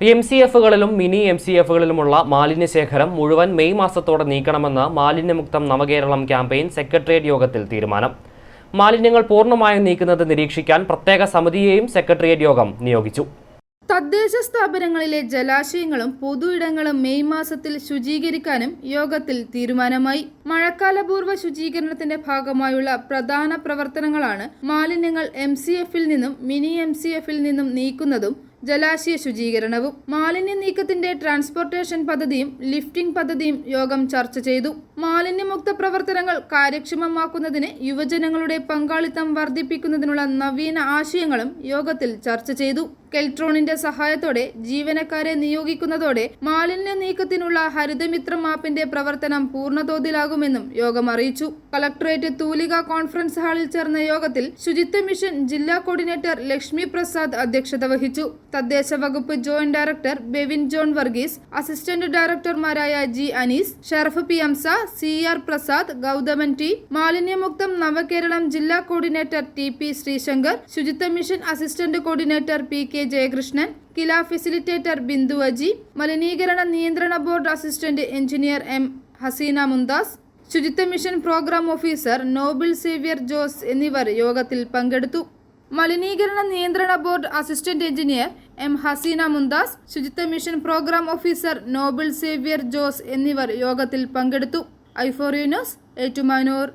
M C എഫുകളിലും mini M C എഫുകളിലുമുള്ള മാലിന്യ ശേഖരം മുഴുവൻ മെയ് മാസത്തോടെ നീക്കണമെന്ന് മാലിന്യമുക്തം നവകേരളം ക്യാമ്പയിൻ സെക്രട്ടേറിയറ്റ് യോഗത്തിൽ തീരുമാനം. മാലിന്യങ്ങൾ പൂർണമായും നീക്കുന്നത് നിരീക്ഷിക്കാൻ പ്രത്യേക സമിതിയെയും സെക്രട്ടേറിയറ്റ് യോഗം നിയോഗിച്ചു. തദ്ദേശ സ്ഥാപനങ്ങളിലെ ജലാശയങ്ങളും പൊതു ഇടങ്ങളും മെയ് മാസത്തിൽ ശുചീകരിക്കാനും യോഗത്തിൽ തീരുമാനമായി. മഴക്കാലപൂർവ ശുചീകരണത്തിന്റെ ഭാഗമായുള്ള പ്രധാന പ്രവർത്തനങ്ങളാണ് മാലിന്യങ്ങൾ എം സി എഫിൽ നിന്നും മിനി എം സി എഫിൽ നിന്നും നീക്കുന്നതും ജലാശയ ശുചീകരണവും മാലിന്യ നീക്കത്തിന്റെ ട്രാൻസ്പോർട്ടേഷൻ പദ്ധതിയും ലിഫ്റ്റിംഗ് പദ്ധതിയും യോഗം ചർച്ച ചെയ്തു. മാലിന്യമുക്ത പ്രവർത്തനങ്ങൾ കാര്യക്ഷമമാക്കുന്നതിന് യുവജനങ്ങളുടെ പങ്കാളിത്തം വർദ്ധിപ്പിക്കുന്നതിനുള്ള നവീന ആശയങ്ങളും യോഗത്തിൽ ചർച്ച ചെയ്തു. കെൽട്രോണിന്റെ സഹായത്തോടെ ജീവനക്കാരെ നിയോഗിക്കുന്നതോടെ മാലിന്യ നീക്കത്തിനുള്ള ഹരിതമിത്ര മാപ്പിന്റെ പ്രവർത്തനം പൂർണതോതിലാകുമെന്നും യോഗം അറിയിച്ചു. കളക്ടറേറ്റ് തൂലിക കോൺഫറൻസ് ഹാളിൽ ചേർന്ന യോഗത്തിൽ ശുചിത്വ മിഷൻ ജില്ലാ കോർഡിനേറ്റർ ലക്ഷ്മി പ്രസാദ് അധ്യക്ഷത വഹിച്ചു. തദ്ദേശ വകുപ്പ് joint director Bevin John Varghese assistant ഡയറക്ടർമാരായ G Anees Sharaf P എംസ C R Prasad Gauthaman T മാലിന്യമുക്തം നവകേരളം ജില്ലാ coordinator T P Sreeshankar Suchitwa mission assistant coordinator P K Jayakrishnan Kila facilitator Bindu Aji മലിനീകരണ നിയന്ത്രണ board assistant engineer M Haseena Mumtaz Suchitwa mission programme officer Noble Xavier Jose എന്നിവർ യോഗത്തിൽ പങ്കെടുത്തു. മലിനീകരണ നിയന്ത്രണ board assistant engineer M Haseena Mumtaz Suchitwa mission programme officer Noble Xavier Jose എന്നിവർ യോഗത്തിൽ പങ്കെടുത്തു. ഐഫോറിയനോസ് ഏറ്റുമാനൂർ.